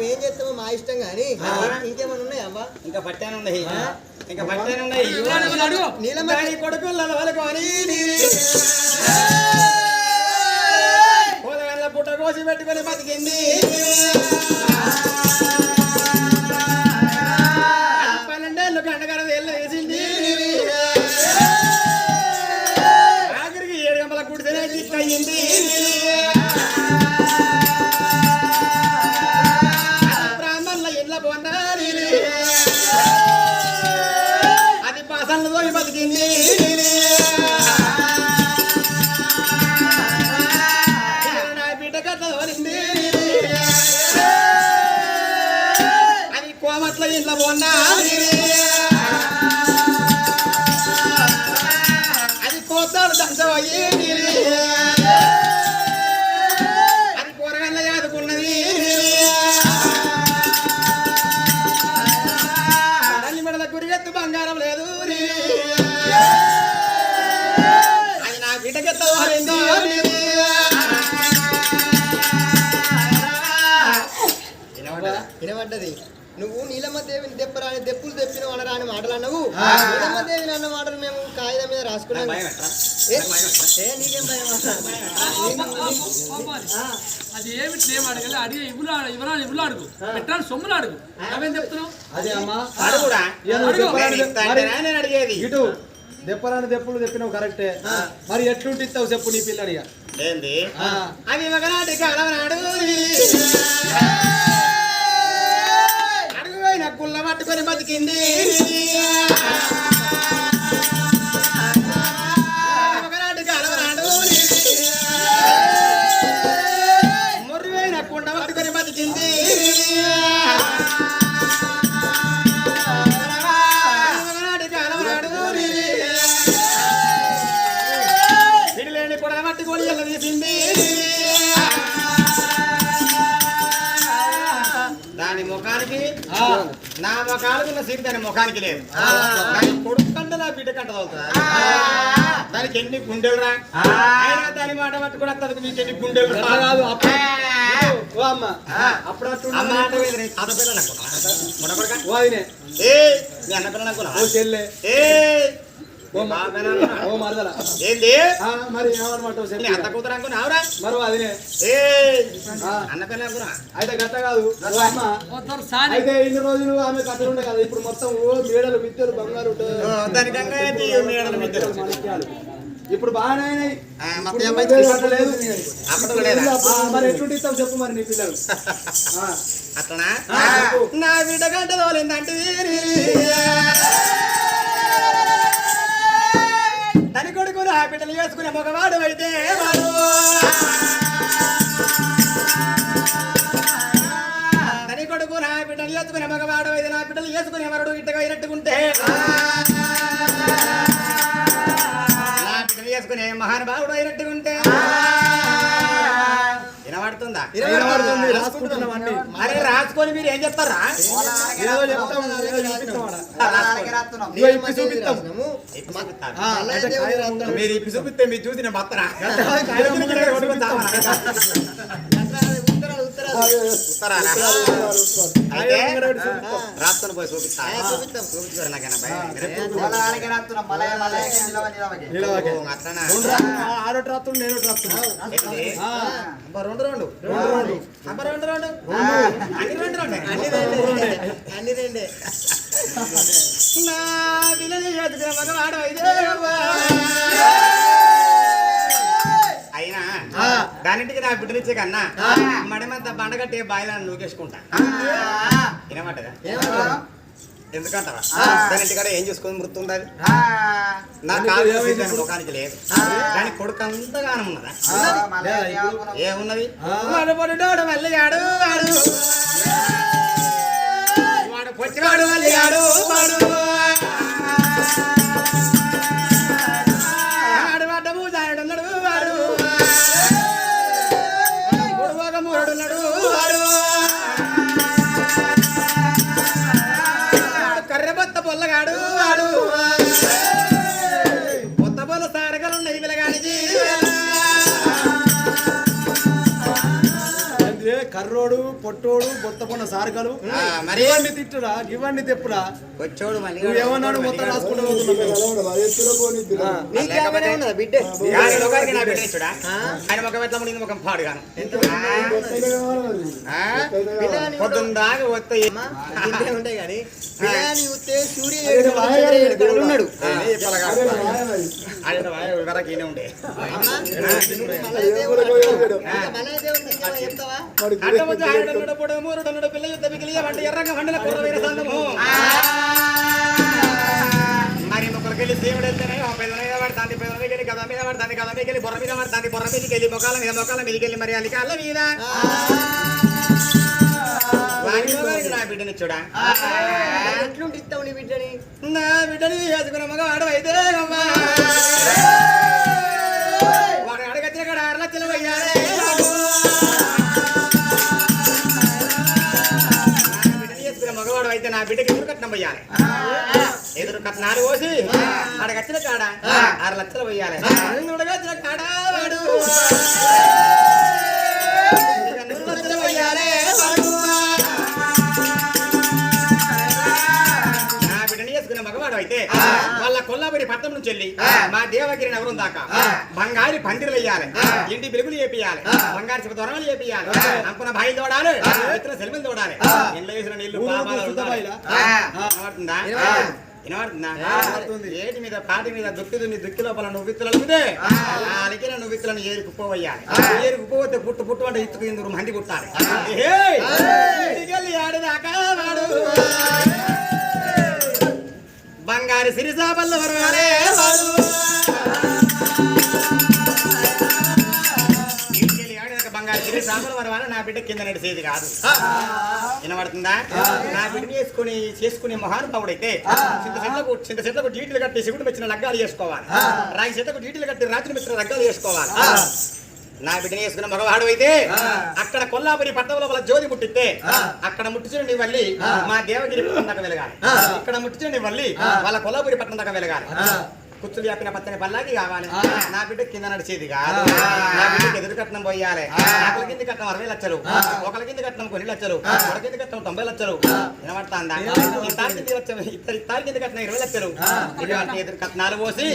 మేము ఏం చేస్తామో మా ఇష్టం కానీ ఇంకేమైనా ఉన్నాయా అవ్వ ఇంకా పట్టాను ఉన్నాయి. ఇంకా పట్టాను ఉన్నాయి. కొడుకుల వాళ్ళకొని కోదగల్ల పుట్ట కోసి పెట్టుకొని బతికింది. అది ఇంట్లో పోన్నా అది కోతాడు దంచవయ్యి అది కూరగాయల యాదుకున్నది తల్లి మెడల గురిగెత్తు బంగారం లేదు. అది నా బిడ్డకెత్త వారింది వినబడ్డది. నువ్వు నీలమ్మ దేవిని దెప్పరాని దెప్పులు తెప్పిన అనరాని మాటలు అన్నావు. నీలమ్మ దేవిని అన్న మాటలు మేము కాగితం మీద రాసుకున్నాం. ఏ? నీకేం. అది ఏమి ఏం అడగాలి అడిగి ఇవ్వలు ఇవ్వరాలు ఇవ్వలు అడుగు. పెట్టాలి సొమ్ములు అడుగు. అవేం చెప్తున్నావు? అదే అమ్మా. అడిగేది. ఇటు దెప్పరాని దెప్పులు చెప్పినావు కరెక్టే. మరి ఎట్లుంటి ఇస్తావు చెప్పు నీ పిల్లడిగా. ఏంది? అది ఒకనాటి కాలనాడు అడుగు పోయిన చేసుకొని బతికింది. ముఖానికి. నా ముఖానికి ఉన్న సీట్ దాని ముఖానికి లేదు. దాని కొడుకు కంట నా బిడ్డ కంట? దానికి ఎన్ని గుండెలు రా దాని మాట పట్టుకుని అత్తదికి నీకు ఎన్ని గుండెలు రా? అట్లా కాదు అప్పుడు? ఓ ఆయనే. ఏయ్ మీ అన్న పిల్లలు అనుకున్నా ఏంది? మరి కూతురు అనుకున్నావురా అదినే. అనుకున్నా అయితే గట్ట కాదు. అయితే ఇన్ని రోజులు ఆమె కట్టలుండే కదా ఇప్పుడు మొత్తం ఓ మేడలు మిద్దెలు బంగారు మేడల మిద్దెలు? ఇప్పుడు బాగానే మరి ఎటువంటి ఇస్తావు చెప్పు మరి నీ పిల్లలు. ఆ, అట్లనా? ఆ, చెప్పు. నా బిడ్డ గంట తోలిందంటే తని కొడుకు నా చేసుకునే వేసుకునే మగవాడు అయితే వాడు. తని కొడుకు హాపిటల్ చేసుకునే వేసుకునే మగవాడు అయితే నా బిడ్డలు వేసుకునే మరడు ఇట్టగా ఇరట్టుకుంటే నా బిడ్డలు వేసుకునే మహానుభావుడు అయినట్టుకుంటే అయితే దేవుడి కాయలు రాస్తాం. మీరు ఇప్పి చూపిస్తే మీరు చూసి నేను రాస్తాను పోయి చూపిస్తా ఆ, నేను రెండు రెండు రెండు రెండు. అన్ని రెండు రెండు అన్ని రెండే. నా మగవాడు అయినా ఆ. దానింటికి నా బిడ్డనిచ్చే కన్నా మడిమంత బండగట్టి బాయిలను నూకేసుకుంటా. వినమాటదా ఎందుకంటారా దాని ఇంటికాడ ఏం చూసుకొని నా ఏమైంది దాని ఇప్పుడు? ముఖానికి లేదు. దాని కొడుకు అంతగానం ఉన్నదా? ఏమున్నది ఆ. మడపడినోడు మల్లిగాడు వాడు. వాడు వాడు వాడు. అంటే ముసలోడు పొట్టోడు బొత్తపొన్న సారకలు ఆ, మరి? ఇవన్నీ తిట్టురా ఇవన్నీ తెప్పురా. నువ్వు ఏమన్నాడు మొత్తం రాసుకుంటూ పోతున్నావు? ఆ. నీకు ఏమైనా ఉన్నదా బిడ్డ? కానీ లోకానికి నా బిడ్డ ఇచ్చుడా ఆయన ముఖం ఎట్లా ముడిగింది ముఖం పాడుగాను. ఆ? పొద్దున్న దాకా వస్తే అమ్మా, ఇంతే ఉంటాయి కానీ పిల్లని చూస్తే సూర్య ఏడు కళ్ళు, చంద్ర ఏడు కళ్ళు ఉన్నాడు. ఆయన వరకు ఈయన ఉండే? అమ్మా, ఆడనుడు పొడవు మూరుడనుడు పిల్ల యుద్ధ మిగిలియ వంట ఎర్రగా వండిన కుర్రవీర సందము మరి ముక్కలకెళ్ళి దేవుడు వెళ్తేనే పెద్ద మీద పడుతుంది పెద్ద మీద గద మీద పడుతుంది గద మీద వెళ్ళి బుర్ర మీద పడుతుంది బుర్ర మీదకి వెళ్ళి మొక్కల మీద మొక్కల మీదకి వెళ్ళి మరి అల్లి కాళ్ళ మీద నా బిడ్డని చూడా ఎట్లుంటి ఇస్తావు నీ బిడ్డని? నా బిడ్డని అయితే అమ్మా. పోయాలి ఎదురు కట్నాలు పోసి అడగచ్చిన కాడ ఆరు లక్షలు పోయాలి కాడ వాడు. పట్టణం నుంచి వెళ్ళి మా దేవగిరి నగరం దాకా బంగారు పందిరులు వేయాలి. ఇంటి వెలుగులు చేపియాలి బంగారు శివ దొరలు చేపియాలి అంకున బాయి తోడాలి ఇతర సెలవులు తోడాలి ఇంట్లో వేసిన నీళ్ళు. ఏటి మీద పాటి మీద దుక్కి దున్ని దుక్కి లోపల నువ్వు విత్తులు అలిగితే ఆ. అలికిన నువ్వు విత్తులను ఏరు కుప్పవయ్యాలి ఏరు కుప్పవతే పుట్టు పుట్టు అంటే ఇత్తుకు ఇందుకు మంది! ఇంటికెళ్ళి ఆడదాకా వాడు. బంగారు సిరిసాపల్ల వరవాలే బంగారు సిరిసాపల వరవాలే నా బిడ్డ కింద నడిచేది కాదు. వినబడుతుందా? నా బిడ్డని వేసుకుని చేసుకునే మహానుభావుడైతే చింత చెట్లకు చింత చెట్లకు డీటీలు కట్టి శివుడు మెచ్చిన లగ్గాలు చేసుకోవాలి రాగి చెట్లకు డీటీలు కట్టి రాత్రి మెచ్చిన లగ్గాలు చేసుకోవాలి నా బిడ్డని వేసుకున్న మగవాడు అయితే అక్కడ కొల్లాపురి పట్టణ లోపల జ్యోతి ముట్టిస్తే అక్కడ ముట్టించిన నీ వల్లి మా దేవగిరి పట్టణం దాకా వెలగాలి. ఇక్కడ ముట్టించిన నీ వల్లి వాళ్ళ కొల్లాపురి పట్టణం దాకా వెలగాలి. కుచ్చులు వ్యాపిన పచ్చని పల్లాకి కావాలి. నా బిడ్డ కింద నడిచేది కాదు. నా బిడ్డకి ఎదురు కట్నం పోయాలి. ఒకరి కింద కట్నం అరవై లక్షలు. ఒకరి కింద కట్నం కొన్ని లక్షలు. ఒకరి కింద కట్నం తొంభై లక్షలు. వినబడుతుందా? ఇద్దరి కింద లక్షలు కింద కట్నం ఇరవై లక్షలు. ఇటువంటి ఎదురు కట్నాలు పోసి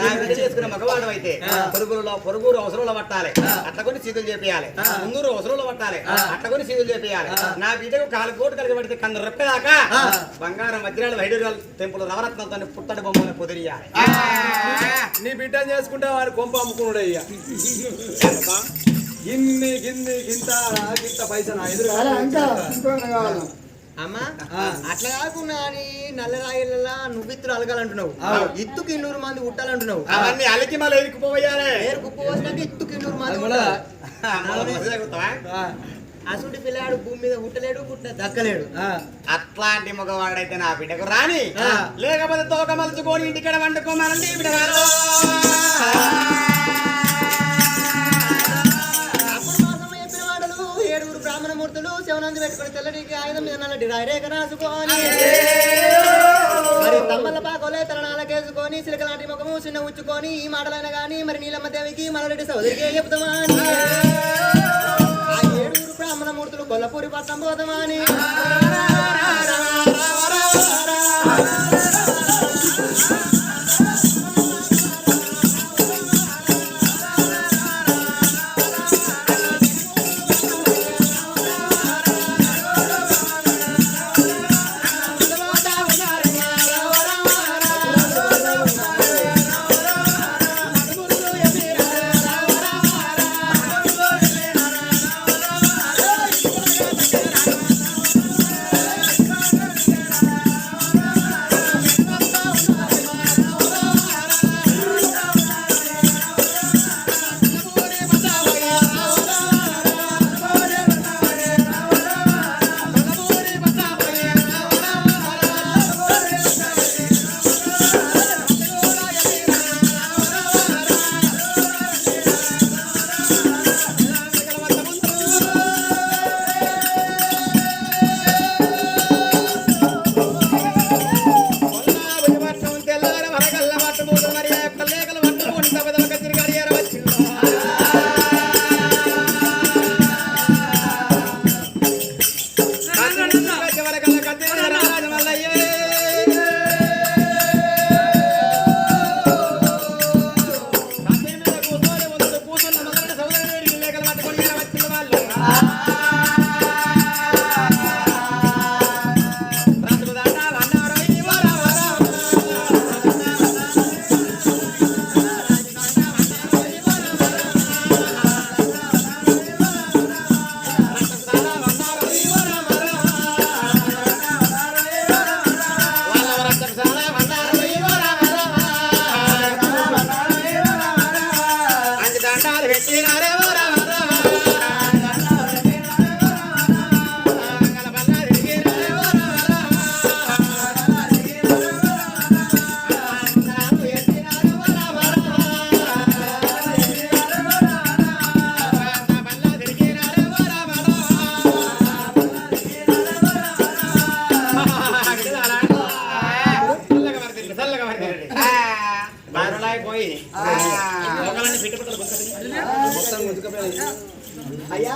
నా బిడ్డ చేసుకున్న మగవాడు అయితే పొరుగులలో పొరుగురు అవసరంలో పట్టాలి. అట్లా కొన్ని సీతులు చేపియాలి. ముందూరు అవసరంలో పట్టాలి. అట్లా కొన్ని సీతులు చేపియాలి. నా బిడ్డకు కాలు కోటు కలిగి పడితే కన్ను రొప్పదాకా బంగారం వజ్రాలు వైడూరాలు తెంపులు నవరత్నంతో పుట్టడి బొమ్మలు కుదిరియాలి నీ బిడ్డను చేసుకుంటే వాడు కొంప అమ్ముకున్నాడు అయ్యా గిన్ని గిన్ని గింత గింత పైసా ఎదురు అమ్మా అట్లా కాకుండా అని నల్ల రాయిల నువ్విత్తులు అలగాలంటున్నావు. ఇత్తుకి ఇన్నూరు మంది ఉట్టాలంటున్నావు. అవన్నీ అలికి మళ్ళీ కుప్ప పోసినాక ఇత్తుకి ఇన్నూరు మంది అసుంటి పిల్లాడు భూమి మీద ఉట్టలేడు పుట్టిన దక్కలేడు. అట్లాంటి మగవాడైతే నా బిడ్డకు రాని లేకపోతే తోక మలుచుకొని ఇంటికాడ చెప్పిన వాడలు ఏడుగురు బ్రాహ్మణ మూర్తులు శివనంది పెట్టుకుని తెల్లడికి ఆయుధం మీద నల్లటి రాయరేఖ రాసుకొని మరి తమ్మల పాకోలే తలనాలకేసుకొని సిలకలాంటి ముఖము చిన్న ఉచ్చుకొని ఈ మాటలైన గాని మరి నీలమ్మ దేవికి మలరెడ్డి సోదరికి చెప్తామా రమణమూర్తులు గొల్లపూరి పట్నం పోదమాని అయ్యా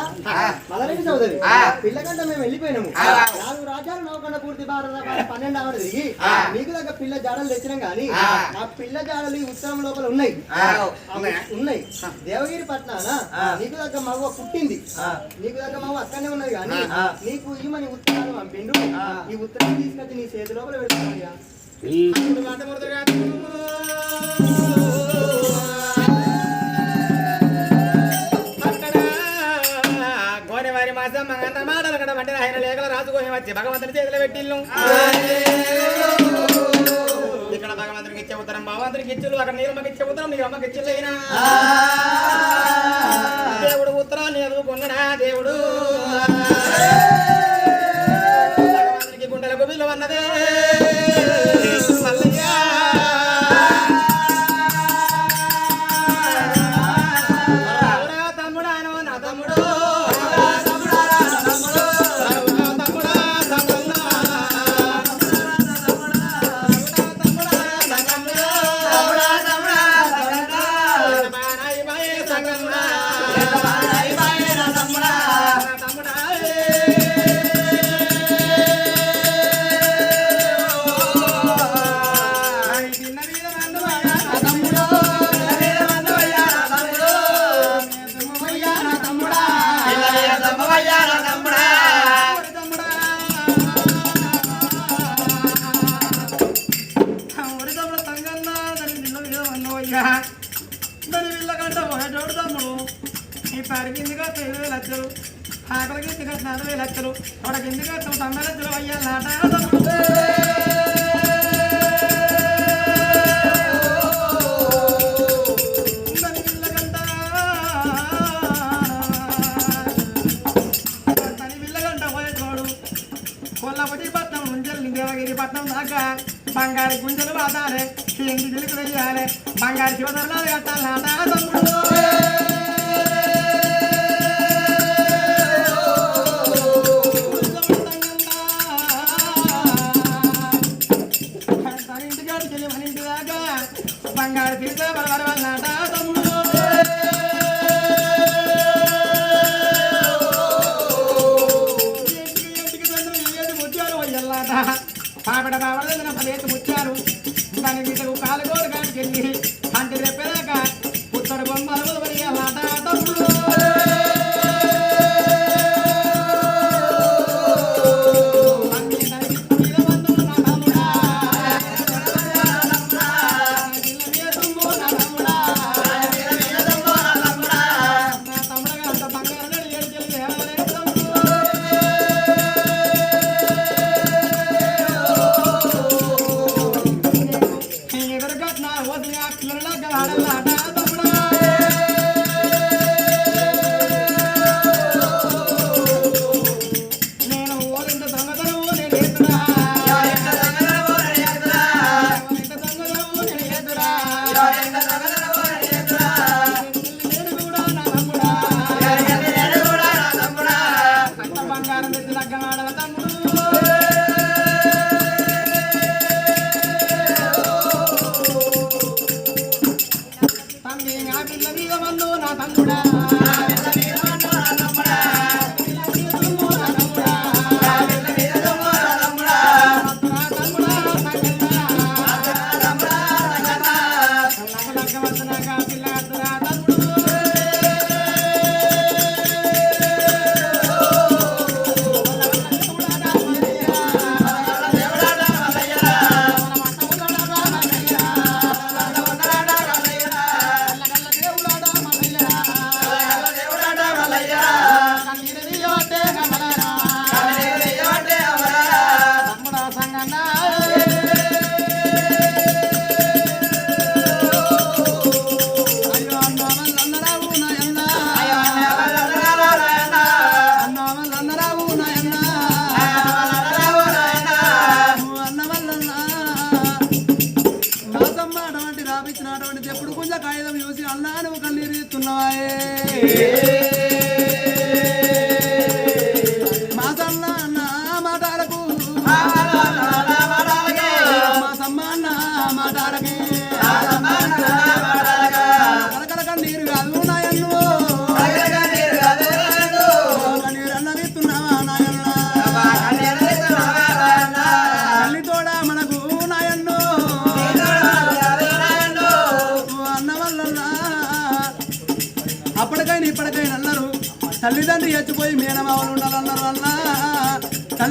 మదనకి పిల్లకంట మేము వెళ్ళిపోయినాము నాలుగు రాజ్యాలు నవ్వకుండా పూర్తి భారత పన్నెండు అవర్ తిరిగి మీకు దగ్గర పిల్ల జాడలు తెచ్చినాం కానీ ఆ. పిల్ల జాడలు ఉత్తరం లోపల ఉన్నాయి ఉన్నాయి దేవగిరి పట్నాన నీకు దగ్గర మగ పుట్టింది నీకు దగ్గర మగ అక్కడనే ఉన్నది కానీ నీకు ఈ మన ఉత్తరాలు పంపిండు ఈ ఉత్తరాన్ని తీసుకొచ్చి నీ చేతి లోపల పెట్టుకున్నాయ్యా వచ్చి భగవంతుని చేతిలో పెట్టిల్లు. ఇక్కడ భగవంతునికి ఇచ్చే ఉత్తరం భగవంతునికి ఇచ్చులు అక్కడ నీరమ్మకి ఇచ్చే ఉత్తరం నీ అమ్మకి దేవుడు ఉత్తరాన్ని ఎదుర్కొన్నాడా దేవుడు. కాబట్టి పట్నం నుంచి దేవగిరి పట్నం దాకా. బంగారు గుంజలు వాదాలి ఇంటి జిలుకు వెయ్యాలి బంగారు శివధర్నాలు కట్టాలి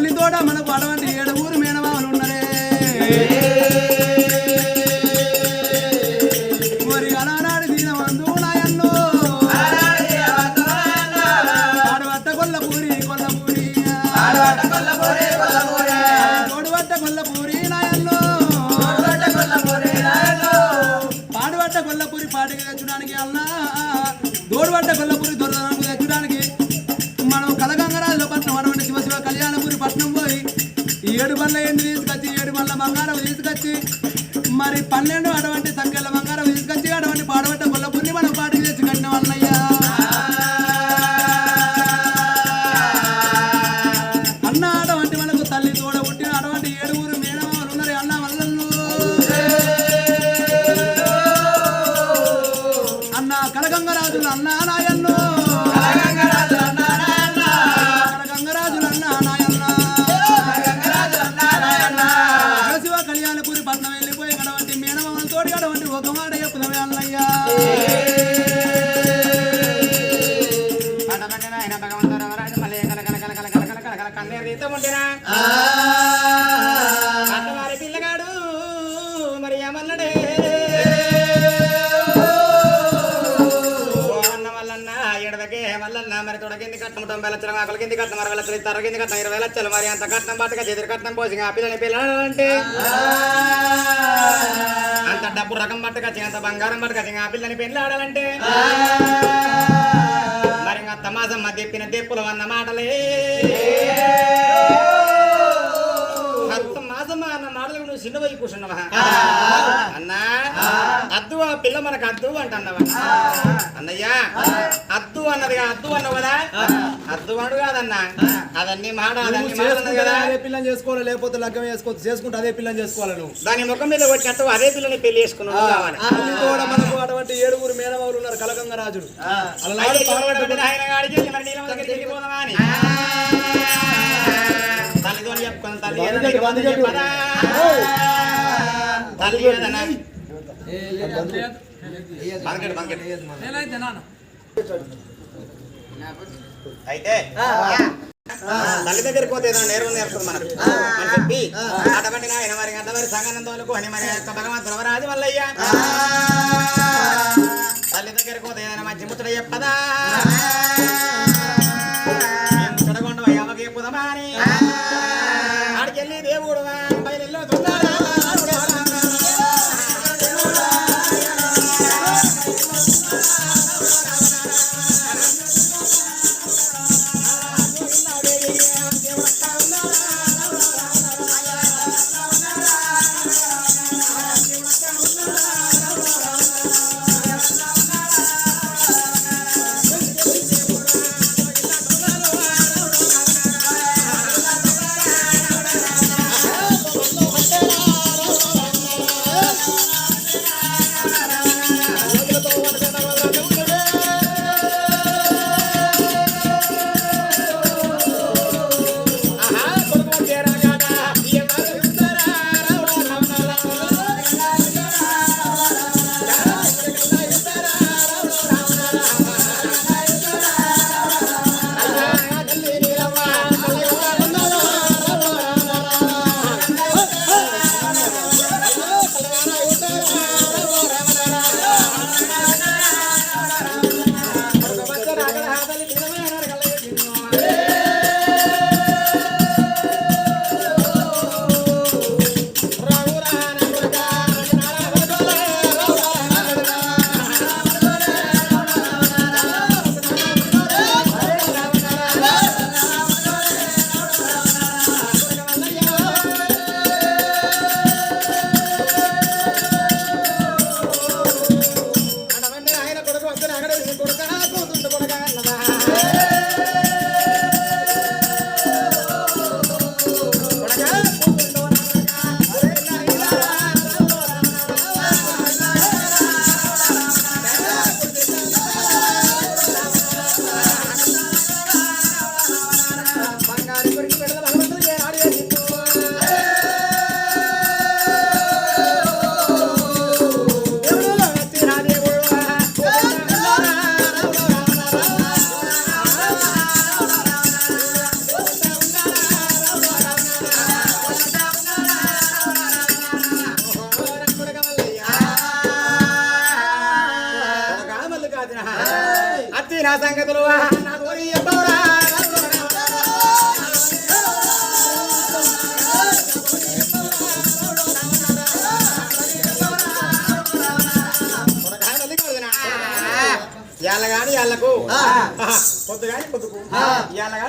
తల్లి తోట మనకు అటువంటి ఏడుగురు మేనమామలు ఉన్నరే. మరి అలనాడు దీనవందు నాయన్నో. ఆడవట్ట కొల్లపూరి కొల్లపూరి తోడువట్ట కొల్లపూరి నాయన్నో. పాడువట్ట కొల్లపూరి పాటికి తెచ్చడానికి అన్నా. దోడువట్ట కొల్లపూరి ఈ ఏడు తీసుకొచ్చి ఏడు బండ్ల బంగారం తీసుకొచ్చి మరి పన్నెండు అటువంటి సంఖ్యల బంగారం తీసుకొచ్చి అటువంటి పాడబట్ట కట్నం తొంభై ఆకలి కట్నం అరవై లక్షలు ఇస్తారు. కింద కట్నం ఇరవై లక్షలు. మరి అంత కట్నం పట్టుక చెదిరి కట్నం పోసి ఆ పిల్లని పిల్లలంటే? అంత డబ్బు రకం పట్టుకొచ్చి అంత బంగారం పట్టుకొచ్చి ఆ పిల్లని పెళ్ళాడాలంటే మరి ఇంకా తమాసమ్మ తెప్పిన దెప్పులు అన్న మాటలే. చిన్నవై కూర్చున్నావా? అన్నా అద్దు ఆ పిల్ల మనకు అద్దు అంటున్నావా? అన్నయ్యా అద్దు అన్నది అద్దు అన్నావు కదా? అద్దు అడు కాదన్నా. అదన్నీ మాట అదన్నీ మాట అన్నది చేసుకుంటే కదా. అదే పిల్లని చేసుకోవాలి? లేకపోతే లగ్గం చేసుకోవచ్చు చేసుకుంటే అదే పిల్లని చేసుకోవాలి నువ్వు? దాని ముఖం మీద వచ్చినట్టు అదే పిల్లని పెళ్ళి చేసుకున్నావు కావాలి. మనకు అటువంటి ఏడుగురు మేనమావులు ఉన్నారు కలగంగ పాడబట్ట ఎవరు ఆయన దగ్గరికి వెళ్ళిపోదామా అని. తల్లి అయితే తల్లి దగ్గరికి పోతే ఏదైనా నేరం నేర్పుతుంది మనకు అని చెప్పి అటువంటి నాయన మరి అడ్డవారి సంఘానందం మరి భగవంతుడు వరాది వల్లయ్యా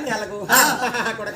ఇయాలకు కొడక